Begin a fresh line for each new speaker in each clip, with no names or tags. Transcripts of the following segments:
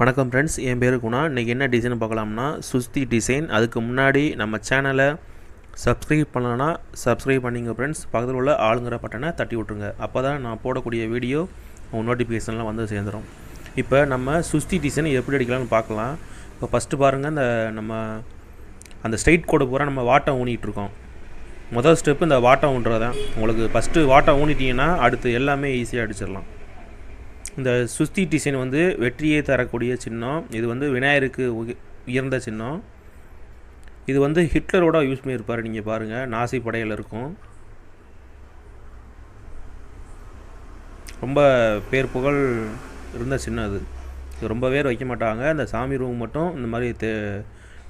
வணக்கம் ஃப்ரெண்ட்ஸ் என் பேர் குணா. இன்றைக்கி என்ன டிசைன் பார்க்கலாம்னா சுஸ்தி டிசைன் அதுக்கு முன்னாடி நம்ம சேனலை சப்ஸ்கிரைப் பண்ணலன்னா சப்ஸ்கிரைப் பண்ணிங்க ஃப்ரெண்ட்ஸ் பக்கத்தில் உள்ள ஆளுங்கிற பட்டனை தட்டி விட்ருங்க அப்போ தான் நான் போடக்கூடிய வீடியோ உங்கள் நோட்டிஃபிகேஷன்லாம் வந்து சேர்ந்துடும் இப்போ நம்ம சுஸ்தி டிசைன் எப்படி அடிக்கலாம்னு பார்க்கலாம். இப்போ ஃபஸ்ட்டு பாருங்கள் இந்த நம்ம அந்த ஸ்ட்ரைட் கோடு பூரா நம்ம வாட்டம் ஊனிகிட்டு இருக்கோம். முதல் ஸ்டெப்பு இந்த வாட்டம் ஊன்றது தான் உங்களுக்கு ஃபஸ்ட்டு வாட்டம் ஊனிட்டீங்கன்னா அடுத்து எல்லாமே ஈஸியாக அடிச்சிடலாம். இந்த சுஸ்தி டிசைன் வந்து வெற்றியை தரக்கூடிய சின்னம். இது வந்து விநாயகருக்கு உயர்ந்த சின்னம். இது வந்து ஹிட்லரோட யூஸ் பண்ணியிருப்பார் நீங்கள் பாருங்கள் நாசி படையில் இருக்கும். ரொம்ப பேர் புகழ் இருந்த சின்னம் அது. இது ரொம்ப பேர் வைக்க மாட்டாங்க. இந்த சாமி ரூம் மட்டும் இந்த மாதிரி தே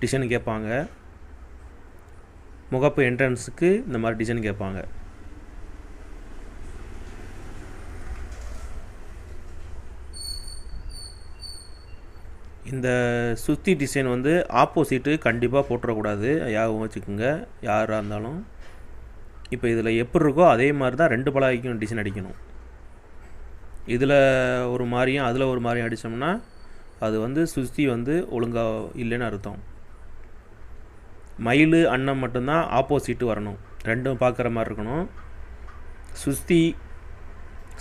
டிசைன் கேட்பாங்க. முகப்பு என்ட்ரன்ஸுக்கு இந்த மாதிரி டிசைன் கேட்பாங்க. இந்த சுத்தி டிசைன் வந்து ஆப்போசிட்டு கண்டிப்பாக போட்டுறக்கூடாது. ஞாபகம் வச்சுக்கோங்க. யாராக இருந்தாலும். இப்போ இதில் எப்படி இருக்கோ அதே மாதிரி தான் ரெண்டு பலாய்க்கும் டிசைன் அடிக்கணும். இதில் ஒரு மாதிரியும் அதில் ஒரு மாதிரியும் அடித்தோம்னா அது வந்து சுத்தி வந்து ஒழுங்காக இல்லைன்னு அர்த்தம். மயில் அன்னம் மட்டும்தான் ஆப்போசிட்டு வரணும். ரெண்டும் பார்க்குற மாதிரி இருக்கணும். சுஸ்தி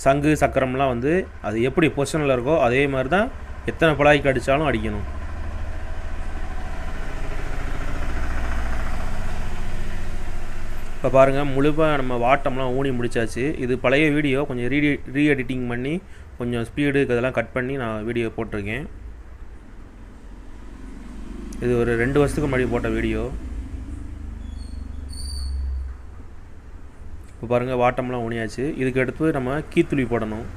சங்கு சக்கரம்லாம் வந்து அது எப்படி பொசிஷனில் இருக்கோ அதே மாதிரி தான் எத்தனை பலாய்க்கு அடித்தாலும் அடிக்கணும். இப்போ பாருங்கள் முழுப்பாக நம்ம வாட்டம்லாம் ஊனி முடிச்சாச்சு. இது பழைய வீடியோ கொஞ்சம் ரீ ரீ எடிட்டிங் பண்ணி கொஞ்சம் ஸ்பீடு இதெல்லாம் கட் பண்ணி நான் வீடியோ போட்டிருக்கேன். இது ஒரு ரெண்டு வருஷத்துக்கு முன்னாடி போட்ட வீடியோ. இப்போ பாருங்கள் வாட்டம்லாம் ஊனியாச்சு. இதுக்கு அடுத்து நம்ம கீத்துளி போடணும்.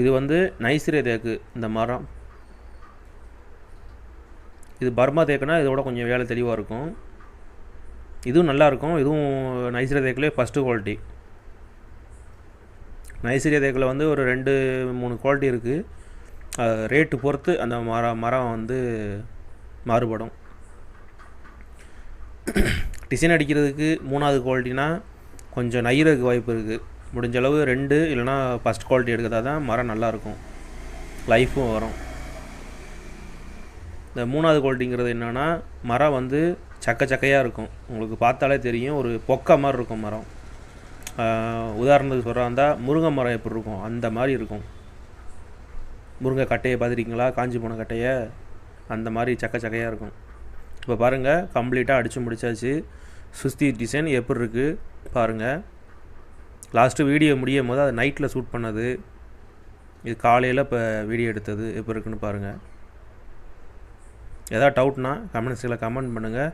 இது வந்து நைசிரிய தேக்கு இந்த மரம். இது பர்மா தேக்குனா இதோட கொஞ்சம் வேலை தெளிவாக இருக்கும். இதுவும் நல்லா இருக்கும். இதுவும் நைசிரிய தேக்கிலே ஃபஸ்ட்டு குவாலிட்டி நைசிரிய தேக்கில் வந்து ஒரு ரெண்டு மூணு குவாலிட்டி இருக்குது ரேட்டு பொறுத்து அந்த மரம் மரம் வந்து மாறுபடும். டிசைன் அடிக்கிறதுக்கு மூணாவது குவாலிட்டினா கொஞ்சம் நைகிறதுக்கு வாய்ப்பு இருக்குது முடிஞ்ச அளவு ரெண்டு இல்லைனா ஃபஸ்ட் குவாலிட்டி எடுக்கிறதா தான் மரம் நல்லாயிருக்கும். லைஃப்பும் வரும். இந்த மூணாவது குவாலிட்டிங்கிறது என்னென்னா மரம் வந்து சக்க சக்கையாக இருக்கும். உங்களுக்கு பார்த்தாலே தெரியும் ஒரு பொக்க மாதிரி இருக்கும் மரம். உதாரணத்துக்கு சொல்கிறாந்தா இருந்தால் முருங்கை மரம் எப்படி இருக்கும்? அந்த மாதிரி இருக்கும். முருங்கை கட்டையை பார்த்துருக்கீங்களா? காஞ்சி போன கட்டையை? அந்த மாதிரி சக்க சக்கையாக இருக்கும். இப்போ பாருங்கள் கம்ப்ளீட்டாக அடித்து முடிச்சாச்சு. சுஸ்தி டிசைன் எப்படி இருக்குது பாருங்கள் லாஸ்ட்டு வீடியோ முடியும் போது அது நைட்டில் ஷூட் பண்ணது. இது காலையில் இப்போ வீடியோ எடுத்தது. எப்படி இருக்குன்னு பாருங்கள் எதாவது டவுட்னா கமெண்ட்ஸில் கமெண்ட் பண்ணுங்கள்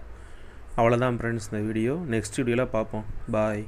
அவ்வளோதான் ஃப்ரெண்ட்ஸ் இந்த வீடியோ நெக்ஸ்ட் வீடியோவில் பார்ப்போம். பாய்